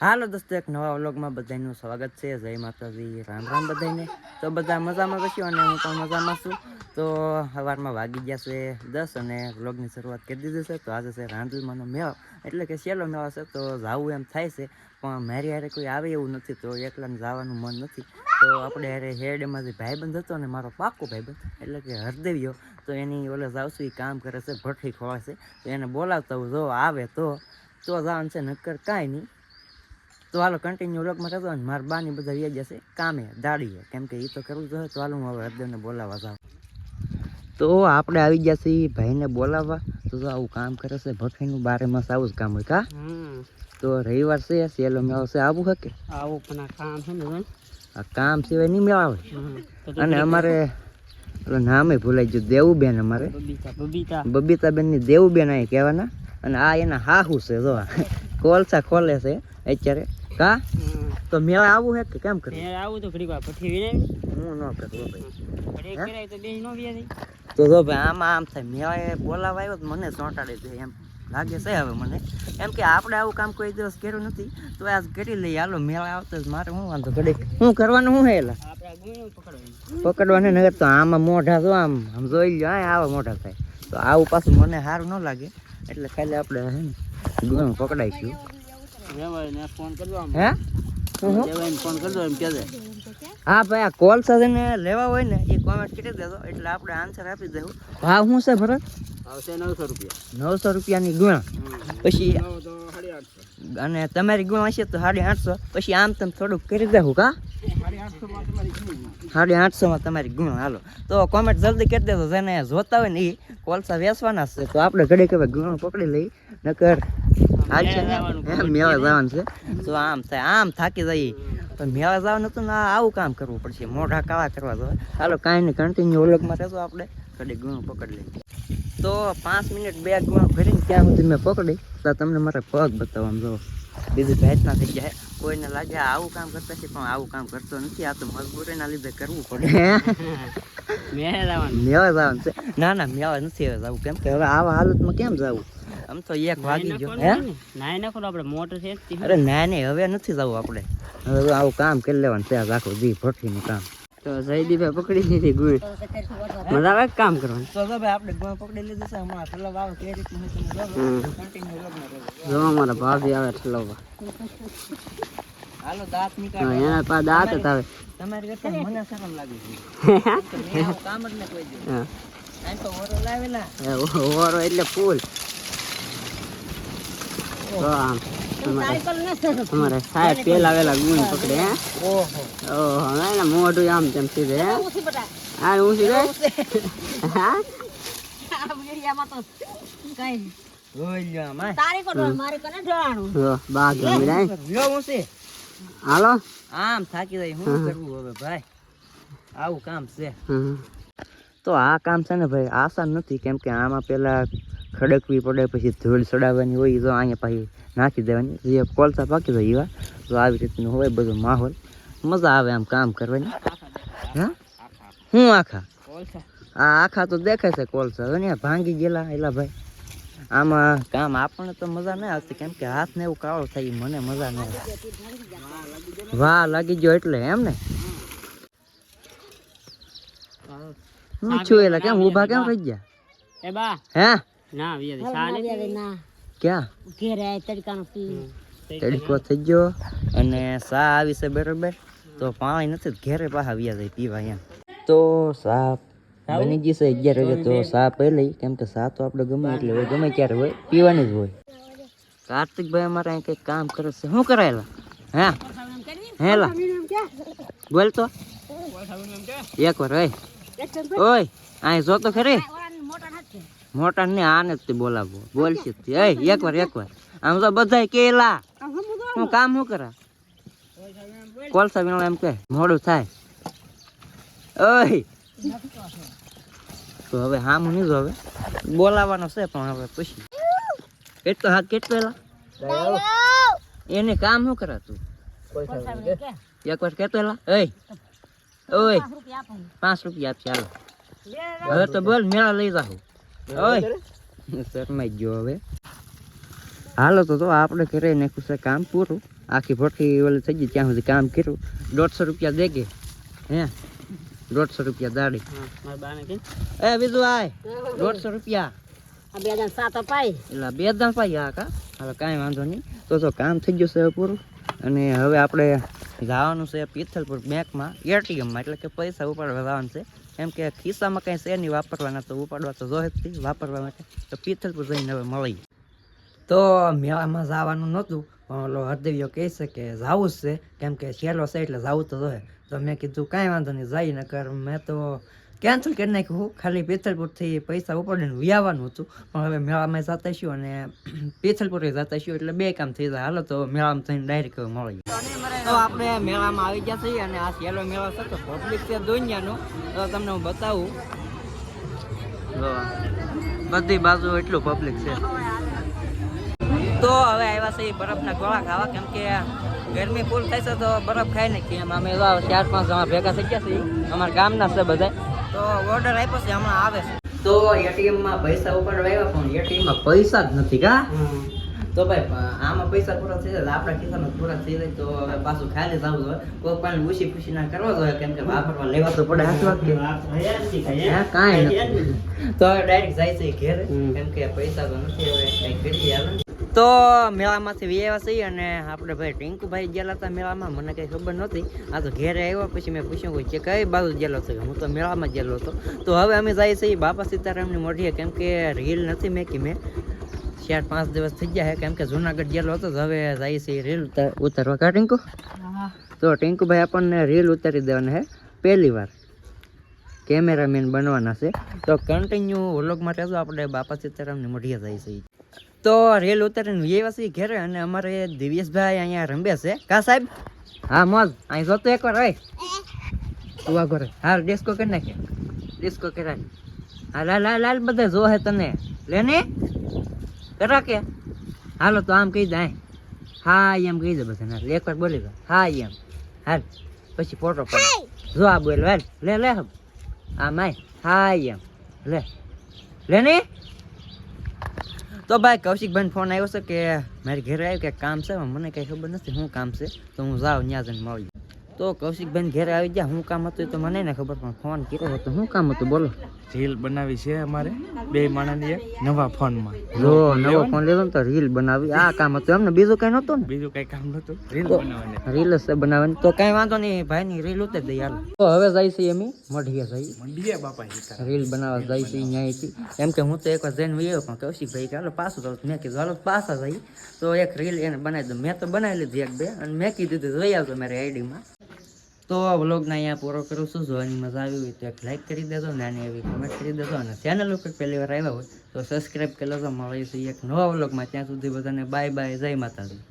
હાલો દોસ્તો, એક નવા વ્લોગમાં બધાનું સ્વાગત છે. જય માતાજી, રામ રામ બધાને તો બધા મજામાં કશું અને હું પણ મજામાં છું. તો સવારમાં વાગી ગયા છે દસ અને વ્લોગની શરૂઆત કરી દીધી છે. તો આજે છે રાંધલમાંનો મેળો. એટલે કે સહેલો મેળો છે, તો જવું એમ થાય છે. પણ મારી હારે કોઈ આવે એવું નથી, તો એકલાને જવાનું મન નથી. તો આપણે હારે હેરડેમાંથી ભાઈબંધ હતો ને મારો પાકો ભાઈબંધ, એટલે કે હરદેવીઓ તો એની ઓલે જાવશું એ કામ કરે છે, ભઠ્ઠી ખોળે છે. તો એને બોલાવતા હું જો આવે તો તો જવાનું છે નક્કર કાંઈ નહીં. તો હાલો કન્ટિન્યુ લોકમાં રહેતો ને મારા બાની બધા વ્યાજ જશે કામે દાડીએ. કેમ કે એ તો કરવું જોઈએ તો હાલો હું હવે હરદેવને બોલાવવા જાઉં. તો આપણે આવી ગયા છીએ ભાઈને બોલાવવા. તો આવું કામ કરે છે ભઠ્ઠીનું બારે માસ આવું જ કામ હોય કા? તો રવિવાર છે સેલો મેળો છે આવું હકે આવું પણ આ કામ છે ને આ કામ સિવાય નહીં મેળાવે અને અમારે નામે ભૂલાઈ ગયું દેવુબેન અમારે. બબીતા બબીતા બબીતાબેનની દેવુબેન અહીં કહેવાના. અને આ એના હાહુ છે જો કોલસા ખોલે છે અત્યારે. કા? તો મેળા આવું હે કે કેમ કરે? એ આવું તો ઘડીક વાર પછી વિને હું ન કરું ભાઈ. ઘડીક કરાય તો બે નો વ્યા તો જો ભાઈ આમાં આમ થાય. મેળાએ બોલાવા આવ્યો તો મને સોંટાડી દે એમ લાગે છે હવે મને. એમ કે આપણે આવું કામ કોઈ દિવસ કર્યું નથી. તો આજ કરી લઈએ. હાલો મેળા આવતો જ. મારે શું વાંધો? ઘડી શું કરવાનું શું હેલા આપણે આ પકડવાને નગર તો આમાં મોઢા જો આમ આમ જોઈ લો આ આવા મોઢા થાય. તો આવું પાછું મને સારું ન લાગે. એટલે ખાલી આપણે હે પકડાઈશું. હે? ભાઈ આ કોલસા છે ને લેવા હોય ને એ કોમેન્ટ કરી દેજો. એટલે આપણે આન્સર આપી દેવું. ભાવ શું છે ભરત? નવસો રૂપિયા. નવસો રૂપિયાની ગુણ. પછી અને તમારી ગુણ હશે તો સાડી આઠસો. પછી આમ તમે થોડુંક કરી દેવું કા સાડી આઠસો માં તમારી ગુણ? સાડી આઠસોમાં તમારી ગુણ હાલો. તો કોમેન્ટ જલ્દી કરી દેજો. જેને જોતા હોય ને એ કોલસા વેચવાના છે. તો આપણે ઘડી કહેવાય ગુણ પકડી લઈ નકર હાલ છે. મેળા જવાનું છે. તો આમ થાય આમ થાકી જઈએ. તો મેળા જવાનું હતું ને આવું કામ કરવું પડશે. મોઢા કાળા કરવા જવા હાલો કાંઈ નહીં કન્ટિન્યુ ઓલગમાં રહેશો આપણે. ઘડી ગુણ પકડી લઈએ. તો પાંચ મિનિટ બે ગુણ ભરીને ત્યાં સુધી મેં પકડી. તો તમને મારે પગ બતાવવાનું જો. બીજું ભેટના થઈ જાય કોઈને લાગે આવું કામ કરતા છે પણ આવું કામ કરતો નથી. આ તો મજબૂરીના લીધે કરવું પડે. મેં લાવવાનું મેળા જવાનું છે. ના ના મેળા નથી હવે જવું. કેમ કે હવે આવા હાલતમાં કેમ જવું? આમ તો એક વાગી ગયો. હે? નાય નાખો આપણે મોટર છે અરે ના નહીં હવે નથી જવું આપણે. હવે આવું કામ કરી લેવાનું છે આખું દી ભઠ્ઠીનું કામ. તો જયદીપે પકડી લીધી ગુણ મજા આવે કામ કરવાનું? તો તો ભાઈ આપણે ગુણ પકડી લીધું છે હમણાં પેલા વાવ કઈ રીતનું હોય તમે જોવો. હમ. Continue લગ્ન રહેજો. જો અમારા ભાભી આવે ઠલવવા હાલો દાંત હા, એના પા દાંત જ આવે તમારી કરતા મને શરમ લાગે છે કામ જ ન કોઈ દી હા. તો ઓરો લાવેલા. ઓરો એટલે ફૂલ. તો આમ સાહેબ પેલા આવેલા ગુણ પકડે હે? ઓહો. ઓહો ના ના? મોઢું આમ હા? હા? હું છે હાલો? આમ થાકી જાય હું કરવું હવે ભાઈ? આવું કામ છે. તો આ કામ છે ને ભાઈ આસાન નથી કેમ કે આમાં પેલા ખડકવી પડે પછી ધૂળ ચડાવવાની હોય તો અહીંયા પાછી નાખી દેવાની. જે કોલસા પાકી જાય એવા તો આવી રીતનું હોય બધો માહોલ. મજા આવે આમ કામ કરવાની. હા? હું આખા? આ આખા તો દેખાય છે કોલસા. હવે ને ભાંગી ગયેલા એલા ભાઈ. આમાં કામ આપણને તો મજા નહીં આવતી કેમ કે હાથ ને એવું કાળો થાય મને મજા નહીં આવે વાહ લાગી ગયો એટલે એમ ને? હું છું એલા કેમ ઊભા કેમ રહી ગયા? હે? ના વિયા સાલે ક્યાં? તડકો થઈ ગયો અને સા આવી છે બરોબર. તો પાણી નથી ઘેરે પાછા આવ્યા જાય પીવા એમ. તો સા બની ગઈ છે અગિયાર વાગે તો સા પહેલી કેમ કે સા તો આપણે ગમે એટલે હોય ગમે ક્યારે હોય પીવાની જ હોય. કાર્તિકભાઈ અમારે અહીં કંઈક કામ કરે છે. શું કરાયેલા હે? હેલા? બોલ તો. એક વાર ઓય. ઓય અહીં જો તો ખરી. મોટા ને આને જ તે બોલાવો બોલશે જ એ એકવાર એક વાર એક વાર આમ તો બધાય કેલા. હું કામ શું કરા? કોલસા વિના એમ કે મોડું થાય. ઓય. તો હવે હા હું નહીં જો હવે. બોલાવાનો છે પણ હવે પછી. કેટલો હા કેટલો એને કામ શું કરા તું? એક વાર કેતો એલા? ઓય. ઓય. પાંચ રૂપિયા આપશે હાલો. હવે તો બોલ મેળા લઈ જાઓ ઓય. શરમાઈ ગયો હવે. હાલો તો તો આપણે ઘરે નાખ્યું છે કામ પૂરું. આખી ભઠ્ઠી ઓલી થઈ ગઈ ત્યાં સુધી કામ કર્યું. દોઢસો રૂપિયા દે કે હે? દોઢસો રૂપિયા દાડી. હા એ બીજું આય. દોઢસો રૂપિયા. બે જણ સાત અપાય. એટલે બે દાણ પાઈ આ કા? હવે કાંઈ વાંધો નહીં. તો તો કામ થઈ ગયું છે પૂરું. અને હવે આપણે જવાનું છે પિથલપુર બેંકમાં એટીએમમાં. એટલે કે પૈસા ઉપાડવા જવાનું છે. કેમ કે ખિસ્સામાં કાંઈ છે નહીં, વાપરવાના તો ઉપાડવા તો જોહે જ વાપરવા માટે તો પિથલપુર જઈને હવે મળી તો મેળામાં જવાનું નહોતું, પણ ઓલો હરદેવીઓ કહે છે કે જવું જ છે, કેમ કે છેલ્લો છે એટલે જવું તો જોઈએ તો મેં કીધું કાંઈ વાંધો નહીં, જઈને કર, મેં તો કેન્સલ કરી નાખ્યું. ખાલી પેથલપુરથી પૈસા ઉપાડીને વ્યાવાનું હતું. પણ હવે મેળામાં જતા છું અને પિથલપુરે જતા છું એટલે બે કામ થઈ જાય. હાલો તો મેળામાં થઈને ડાયરેક્ટ મળી તો આપણે મેળામાં આવી ગયા છીએ અને આ છેલ્લો મેળો છે તો પબ્લિક છે દુનિયાનો. તો તમને હું બતાવું. બધી બાજુ એટલું પબ્લિક છે. તો હવે આવ્યા છે બરફના ગોળા ખાવા. કેમ કે ગરમી ફૂલ થાય છે તો બરફ ખાઈ નાખીએ. એમ અમે ચાર પાંચ જણા ભેગા થઈ ગયા છીએ. અમારા ગામના છે બધા. તો ઓર્ડર આપ્યો છે હમણાં આવે છે. તો એટીએમમાં પૈસા ઉપાડવા આવ્યા પણ એટીએમમાં પૈસા જ નથી કા? તો ભાઈ આમાં પૈસા પૂરા થઈ જાય તો આપણા ખિસ્સામાં પૂરા થઈ જાય તો હવે પાછું ખાલી જવું જોઈએ કોઈ પણ ઉછી ખુશી ના કરવા જોઈએ કેમ કે વાપરવા લેવા તો પડે હાથ વાત કાંઈ તો હવે ડાયરેક્ટ જાય છે ઘેર. કેમ કે પૈસા તો નથી હવે કંઈક હાલો ને. તો મેળામાંથી વ્યાયા છીએ અને આપણે ભાઈ ટિંકુભાઈ ગયેલા હતા મેળામાં મને કઈ ખબર નહોતી. આ તો ઘેરે આવ્યો પછી મેં પૂછ્યું કે કઈ બાજુ ગયેલો છે? હું તો મેળામાં ગયેલો હતો. તો હવે અમે જઈએ છીએ બાપા સીતારામની મોઢીએ કેમ કે રીલ નથી મેકી મેં. ચાર પાંચ દિવસ થઈ ગયા છે કેમ કે જુનાગઢ ગયેલો હતો તો હવે જઈએ છીએ રીલ ઉતાર- ઉતારવા. કા ટિંકુ તો ટિંકુભાઈ આપણને રીલ ઉતારી દેવાના છે પહેલી વાર. કેમેરામેન બનવાના છે. તો કન્ટિન્યુ વ્લોગમાં રહેજો આપણે બાપા સીતારામની મઢીએ જઈએ છીએ. તો રેલ ઉતારીને છીએ ઘેરે અને અમારે દિવ્યેશભાઈ અહીંયા રમે છે. કા સાહેબ? હા, મોજ. અહીં જોતો એકવાર હોય. તું આગો રે હાલ ડિસ્કો કરી નાખે. ડિસ્કો કરાય. હા, લાલ લાલ લાલ બધા જોહે તને. લે ને. કરા કે. હાલો, તો આમ કહી દે. હા એમ કહી દે બધા એક એકવાર બોલી દો. હા એમ. હાલ. પછી ફોટો પાડ. જો આ બોલ, હાલ. લે લે હા આમ, આય. હા એમ. લે. લે ને. તો ભાઈ કૌશિકભાઈ ફોન આવ્યો છે કે મારી ઘરે આવ્યું કે કામ છે? મને કઈ ખબર નથી શું કામ છે. તો હું જાઉં ત્યાં જઈને મળી તો કૌશિકભાઈ ઘરે આવી ગયા. હું કામ હતું તો મને ને ખબર પણ ફોન કર્યો હતો. શું કામ હતું? બોલો. રીલ બનાવી છે અમારે બે માણસની નવા ફોનમાં. જો નવો ફોન ને તો રીલ બનાવી. આ કામ હતું એમને બીજું કઈ નતું ને? બીજું કઈ કામ નતું રીલ બનાવવાની. રીલ જ છે બનાવવાની. તો કઈ વાંધો નહીં ભાઈ ની રીલ ઉતારી દઈએ હાલો. તો હવે જાય છે એમ મઢીએ જઈ મઢીએ બાપા રીલ બનાવવા જાય છે ન્યાયથી. એમ કે હું તો એકવાર જઈને વયો પણ કૌશિકભાઈ કે હાલો પાછું તો મેં કીધું હાલો પાછા જઈ તો એક રીલ એને બનાવી દઉં. મેં તો બનાવી લીધી એક બે અને મેં કીધું જોઈ આવતો મારી આઈડીમાં. તો આ વ્લોગને અહીંયા પૂરો કરું છું. જોવાની મજા આવી હોય તો એક લાઈક કરી દેજો, નાની એવી કમેન્ટ કરી દેજો અને ચેનલ ઉપર પહેલી વાર આવ્યા હોય તો સબસ્ક્રાઈબ કરી લેજો. મળીશું એક નવા વ્લોગમાં ત્યાં સુધી બધાને બાય બાય જય માતાજી.